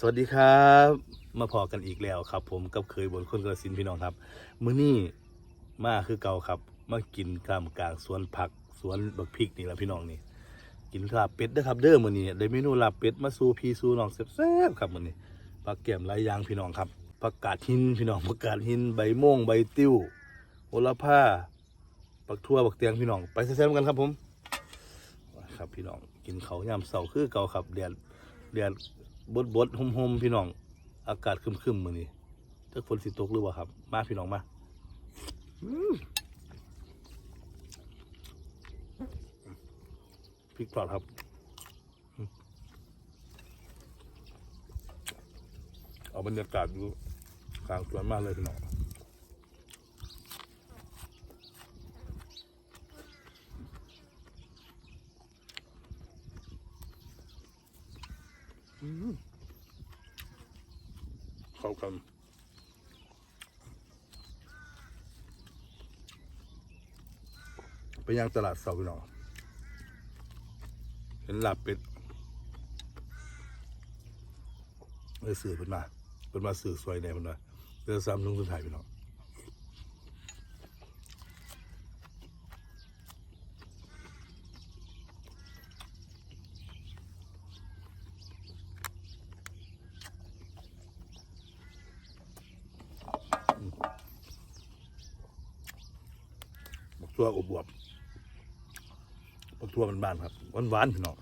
สวัสดีครับ มาพอกันอีกแล้วครับ ผมกับเคยบนคนกระสินพี่น้องครับ มื้อนี้มาคือเก่าครับ มากินกลามกลางสวนผักสวนบักพริกนี่แหละพี่น้องนี่ กินลาบเป็ดเด้อครับ เด้อมื้อนี้ได้เมนูลาบเป็ดมาสู่พี่สู่น้องแซ่บๆครับมื้อนี้ผักแก้มหลายอย่างพี่น้องครับผักกาดหินพี่น้องผักกาดหินใบม่วงใบติ้วโหระพาปักทั่วปักเตียงพี่น้อง ไปแซ่บๆกันครับผมครับพี่น้องกินเขายามเสาร์คือเก่าครับแดดแดด บดบดหมๆพี่น้อง อากาศครึมๆมือนี้ถ้าฝนสิตกหรือเปล่าครับ มาพี่น้องมาอืมพริกปลอดครับอืมเอาบรรยากาศดูกลางสวนมากเลยพี่น้องเข้า กันไปยังตลาดเสาพี่น้องเห็นหลับเป็ดเลยสื่อเป็นมาเป็นมาสื่อสวยแน่เป็นมาเดือซ้ำลุงสุดท้ายพี่น้อง บัวอบบวบบักทั่วมันบานครับหวานหวานๆพี่น้อง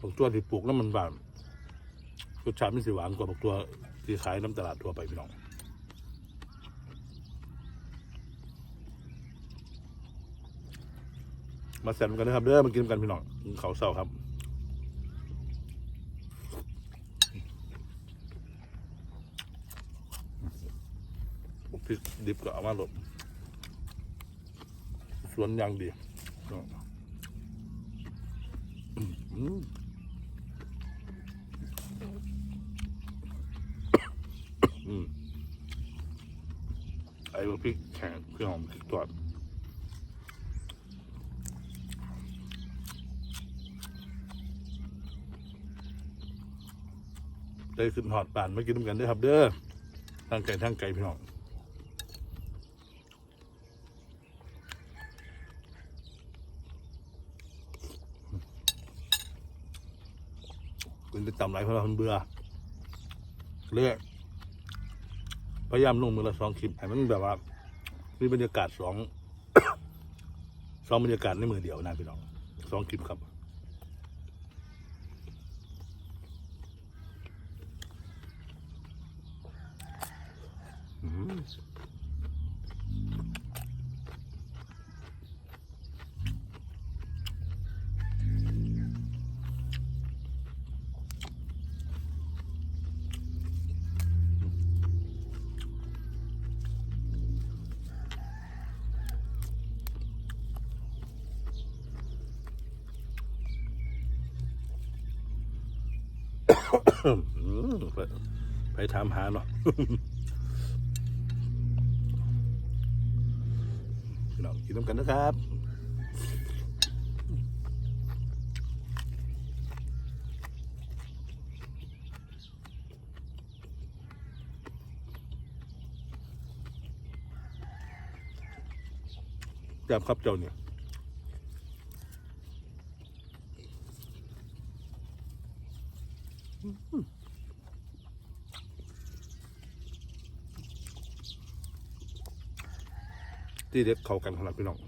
บักทั่วที่ปลูกน้ำมันบานรสชาติมันสิหวานกว่าบักทั่วที่ขายน้ำตลาดทั่วไปพี่น้องมาแซมกันนะครับเด้อมากินกันพี่น้องกินข้าวเศร้าครับ พริกดิบก็เอามาหลบสวนยางดีเนาะอืมอืมอืมไอ้บุกพริกแข็งเครื่องหอมพริกทอดได้ขึ้นหอดป่านมากินน้ำกันเด้ครับเด้อทางไก่ทางไก่พี่น้องเป็น ไปตำไรเพราะเราคนเบื่อเลือกพยายามลงมือละสองคลิปให้มันแบบว่ามีบรรยากาศสองสองบรรยากาศในมือเดียวนะพี่น้องสองคลิปครับ อืมอืม ไปถามหาเนาะพี่น้องกินน้ำกันนะครับแซ่บครับเจ้าเนี่ย ที่เด็ดเข้ากันขนาดพี่น้อง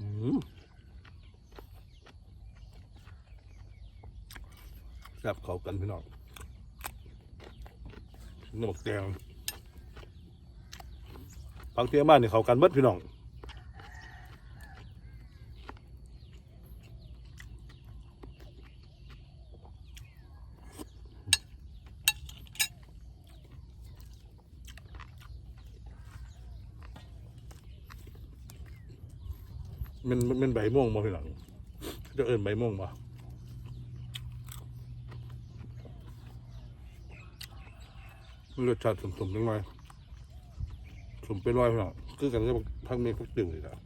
อืมแซ่บเข้ากันพี่น้องน้ำหมกแดง ผักเตี้ยมานเนี่ยเขากันเบิดพี่น้องมันมันใบม่วงมาพี่หลังจะเอินใบม่วงมาเลือดชาติสมๆนิดหน่อย มเป็นรอยเหรอกคือกันกับพักเมฆพักตึงเลยนะ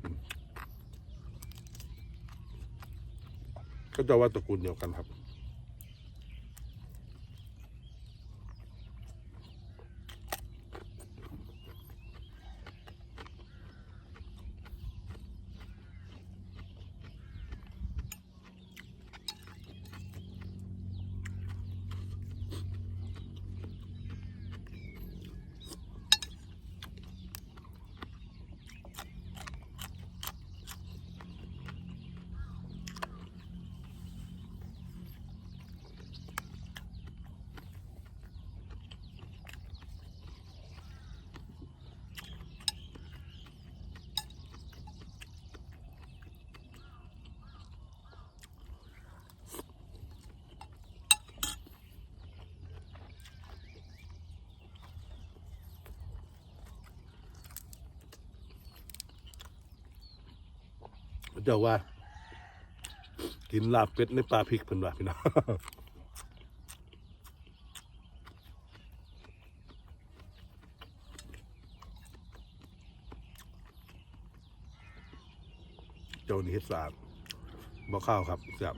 ก็จะว่าตระกูลเดียวกันครับ เจ้าว่า กินลาบเป็ดในปลาพริกเพิ่นว่าพี่น้องเจ้านี่เฮ็ดสะอาดบ่ข้าวครับจับ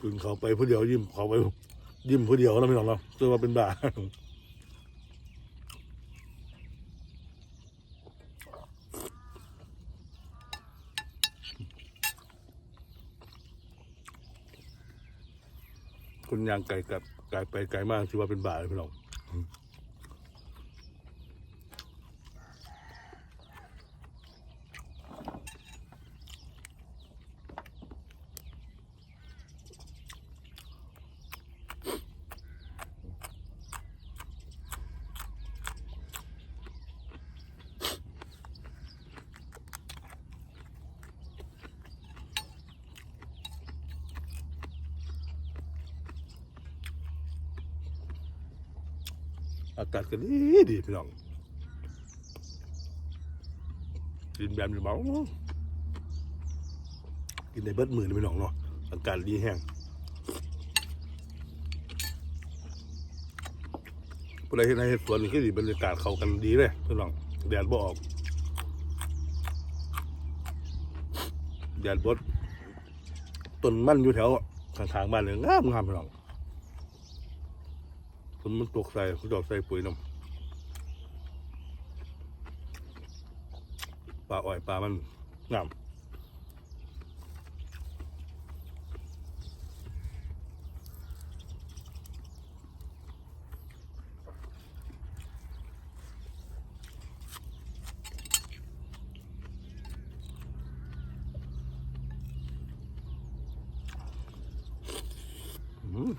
กินเขาไปผู้เดียวยิ้มเขาไปยิ้มผู้เดียวแล้วไม่หรอกเราะจนว่าเป็นบ้าคนยางไก่กับไก่ไปไก่มากที่ว่าเป็นบาเลยพี่น้อง อากาศก็ดีดีพี่น้องกินแบบนี้เมากินในเบิดมือเลยพี่น้องเนาะอากาศดีแห้งผู้ใดเห็นในเห็ดสวนนี่คือดีบรรยากาศเขากันดีเลยพี่น้องแดดบ่ออกแดดบดต้นมันอยู่แถวข้างบ้านเลยงามงามพี่น้อง นมันตกใส่เขาจอดใส่ปุ๋ยน้ำปลาอ้อยปลามันงามอืม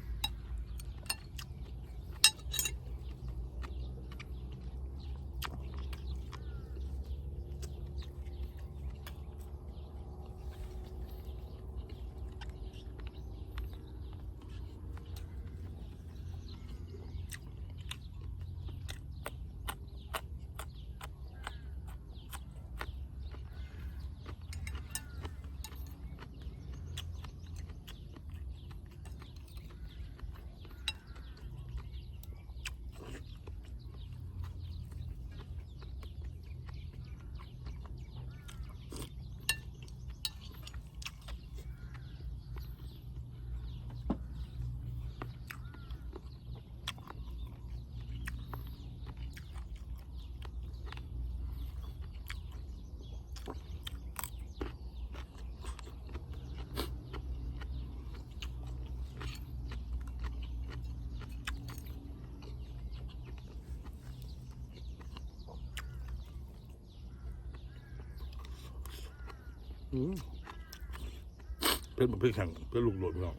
อืมเป็นแบบพริกแข็งเป็นลูกโดดพี่น้อง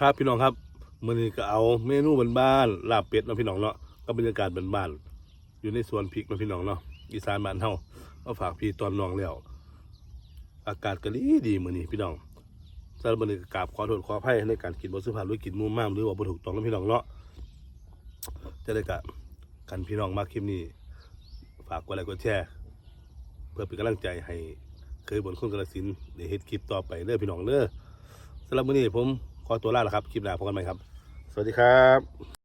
ครับพี่น้องครับมื้อนี้ก็เอาเมนูบ้านๆลาบเป็ดนะพี่น้องเนาะก็บรรยากาศบ้านๆอยู่ในสวนพริกนะพี่น้องเนาะอีสานบ้านเฮามาฝากพี่ตอนน้องแล้ว อากาศก็ดีดีมื้อนี้พี่น้องสำหรับมื้อนี้ก็กราบขอโทษขออภัยในการกินบ่สุภาพหรือกินมุมมามหรือว่าบ่ถูกต้องนะพี่น้องเนาะจะได้กะกันพี่น้องมากคลิปนี้ ฝากกดไลค์กดแชร์เพื่อเป็นกำลังใจให้เคยบนคนกระสินธุ์ได้เฮ็ดคลิปต่อไปเด้อพี่น้องเด้อสำหรับมื้อนี้ผม ขอตัวลาแล้วครับ คลิปหน้าพบกันใหม่ครับ สวัสดีครับ